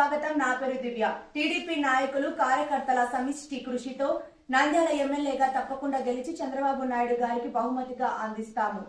స్వాగతం నా పేరు దివ్య. టీడీపీ నాయకులు కార్యకర్తల సమిష్టి కృషితో నంద్యాల ఎమ్మెల్యేగా తప్పకుండా గెలిచి చంద్రబాబు నాయుడు గారికి బహుమతిగా అందిస్తాము.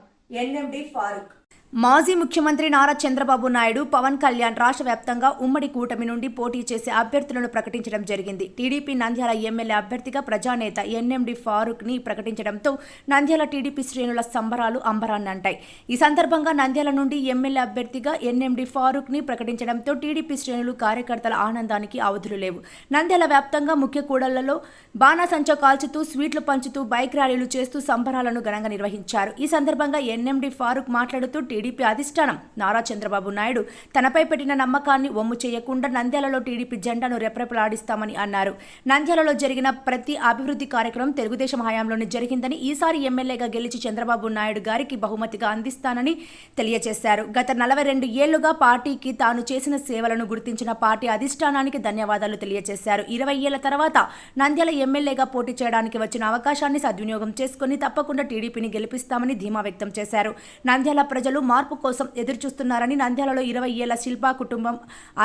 ఎన్ఎండి ఫారూక్. మాజీ ముఖ్యమంత్రి నారా చంద్రబాబు నాయుడు పవన్ కళ్యాణ్ రాష్ట్ర వ్యాప్తంగా ఉమ్మడి కూటమి నుండి పోటీ చేసే అభ్యర్థులను ప్రకటించడం జరిగింది. టీడీపీ నంద్యాల ఎమ్మెల్యే అభ్యర్థిగా ప్రజానేత ఎన్ఎండి ఫారూక్ని ప్రకటించడంతో నంద్యాల టీడీపీ శ్రేణుల సంబరాలు అంబరాన్ని అంటాయి ఈ సందర్భంగా నంద్యాల నుండి ఎమ్మెల్యే అభ్యర్థిగా ఎన్ఎండి ఫారూక్ని ప్రకటించడంతో టీడీపీ శ్రేణులు కార్యకర్తల ఆనందానికి అవధులు లేవు. నంద్యాల వ్యాప్తంగా ముఖ్య కూడళ్ళలో బాణాసంచ కాల్చుతూ స్వీట్లు పంచుతూ బైక్ ర్యాలీలు చేస్తూ సంబరాలను ఘనంగా నిర్వహించారు. ఈ సందర్భంగా ఎన్ఎండి ఫారూక్ మాట్లాడుతూ టీడీపీ అధిష్టానం. నారా చంద్రబాబు నాయుడు తనపై పెట్టిన నమ్మకాన్ని ఒమ్ము చేయకుండా నంద్యాలలో టీడీపీ జెండాను రెప్రెపలాడిస్తామని అన్నారు. నంద్యాలలో జరిగిన ప్రతి అభివృద్ధి కార్యక్రమం తెలుగుదేశం హయాంలోనే జరిగిందని ఈసారి ఎమ్మెల్యేగా గెలిచి చంద్రబాబు నాయుడు గారికి బహుమతిగా అందిస్తానని తెలియజేశారు. గత నలభై రెండు ఏళ్ళుగా పార్టీకి తాను చేసిన సేవలను గుర్తించిన పార్టీ అధిష్టానానికి ధన్యవాదాలు తెలియజేశారు. ఇరవై ఏళ్ళ తర్వాత నంద్యాల ఎమ్మెల్యేగా పోటీ చేయడానికి వచ్చిన అవకాశాన్ని సద్వినియోగం చేసుకుని తప్పకుండా టీడీపీని గెలిపిస్తామని ధీమా వ్యక్తం చేశారు. నంద్యాల ప్రజలు మార్పు కోసం ఎదురుచూస్తున్నారని నంద్యాలలో ఇరవై ఏళ్ళ శిల్పా కుటుంబం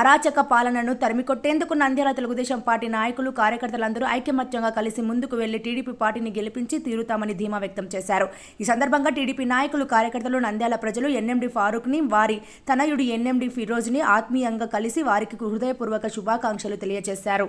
అరాచక పాలనను తరిమికొట్టేందుకు నంద్యాల తెలుగుదేశం పార్టీ నాయకులు కార్యకర్తలందరూ ఐకమత్యంగా కలిసి ముందుకు వెళ్ళి టీడీపీ పార్టీని గెలిపించి తీరుతామని ధీమా వ్యక్తం చేశారు. ఈ సందర్భంగా టీడీపీ నాయకులు కార్యకర్తలు నంద్యాల ప్రజలు ఎన్ఎండి ఫారూక్ని వారి తనయుడు ఎన్ఎండి ఫిరోజ్ని ఆత్మీయంగా కలిసి వారికి హృదయపూర్వక శుభాకాంక్షలు తెలియజేశారు.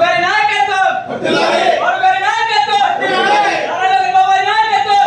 గారి నాయకత్వం! వారు గారి నాయకత్వం! నాయకత్వం!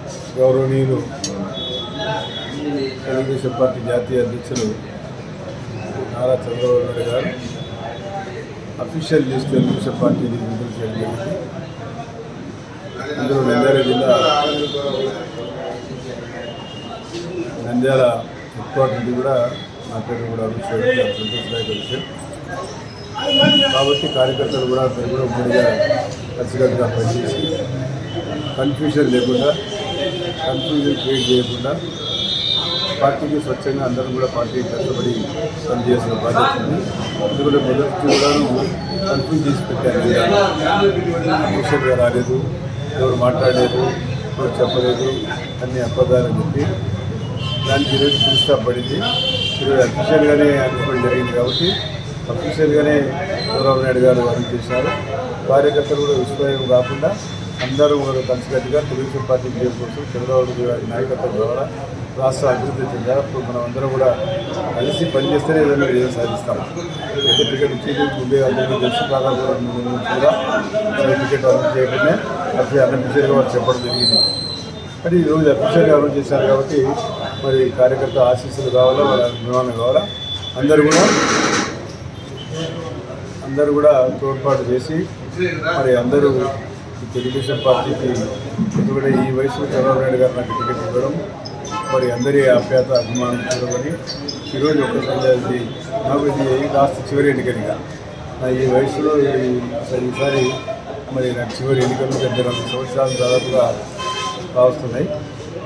గౌరవనీయులు తెలుగుదేశం పార్టీ జాతీయ అధ్యక్షులు నారా చంద్రబాబు నాయుడు గారు అఫీషియల్ లిస్ట్ తెలుగుదేశం పార్టీని విడుదల చేయడం జరిగింది. ఇందులో నంద్యాల జిల్లా నంద్యాల హెడ్ క్వార్టర్ కూడా నా పేరు కూడా అభిషేకం సంతోషదాయక విషయం కాబట్టి కార్యకర్తలు కూడా అందరూ కూడా ఉమ్మడిగా కలిసికట్టుగా పనిచేసి కన్ఫ్యూజన్ లేకుండా కన్ఫ్యూజన్ క్రియేట్ చేయకుండా పార్టీకి స్వచ్ఛంగా అందరూ కూడా పార్టీ కష్టపడి పనిచేసిన బాధ్యత ఉంది. ఎందుకంటే మొదటి కూడాను కన్ఫ్యూజ్ చేసి పెట్టారు. ముఖ్యంగా రాలేదు ఎవరు మాట్లాడలేదు ఎవరు చెప్పలేదు అన్ని అబద్ధాలని చెప్పి దానికి ఈరోజు ఫుల్ పడింది. ఈరోజు అఫీషియల్గానే అనుకోవడం జరిగింది కాబట్టి అఫీషియల్గానే చంద్రబాబు నాయుడు గారు అరెస్ట్ చేశారు. కార్యకర్తలు కూడా విస్మయం కాకుండా అందరూ కూడా కలిసికట్టుగా తెలుగుదేశం పార్టీ విజయం కోసం చంద్రబాబు గారి నాయకత్వం ద్వారా రాష్ట్ర అభివృద్ధి చెందారు. అప్పుడు మనం అందరం కూడా కలిసి పనిచేస్తేనే ఏదైనా విజయం సాధిస్తాం. పెద్ద టికెట్ ఇచ్చేది ముందే అందరికీ తెలుసు. కూడా ముందు టికెట్ అనౌన్స్ చేయడమే అది అన్అఫీషియల్గా వాళ్ళు చెప్పడం జరిగింది. మరి ఈరోజు అఫీషియల్గా అనౌన్స్ చేశారు కాబట్టి మరి కార్యకర్త ఆశీస్సులు కావాలా వాళ్ళ అభిమానులు కావాలా? అందరూ కూడా అందరూ కూడా తోడ్పాటు చేసి మరి అందరూ తెలుగుదేశం పార్టీకి ఎందుకంటే ఈ వయసులో చంద్రబాబు నాయుడు గారు నాకు టికెట్ ఇవ్వడం మరి అందరి ఆప్యాత అభిమానం చూడమని ఈరోజు ఒక్కసారి నాకు ఇది లాస్ట్ చివరి ఎన్నికనిగా. నా ఈ వయసులో ఈసారి మరి నాకు చివరి ఎన్నికలు దగ్గర సంవత్సరాలు దాదాపుగా కావస్తున్నాయి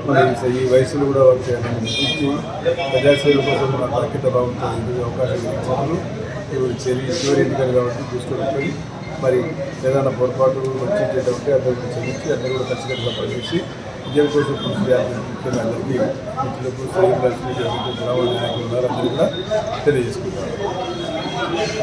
మరి ఈ వయసులో కూడా వచ్చే ప్రజాసేవ కోసం నాకు అంకిత భావంతో అవకాశం ఇచ్చినందుకు ఇప్పుడు చివరి ఎన్నికలు కాబట్టి చూసుకుంటుంది మరి ఏదైనా పొరపాటు వచ్చేటటువంటి అందరికీ క్షమించి అందరూ కూడా ఖచ్చితంగా పనిచేసి విజయం కోసం కృషి చేయాలని ముఖ్యంగా అందరికీ మిత్రులకు గ్రామ నాయకులు కూడా తెలియజేసుకుంటారు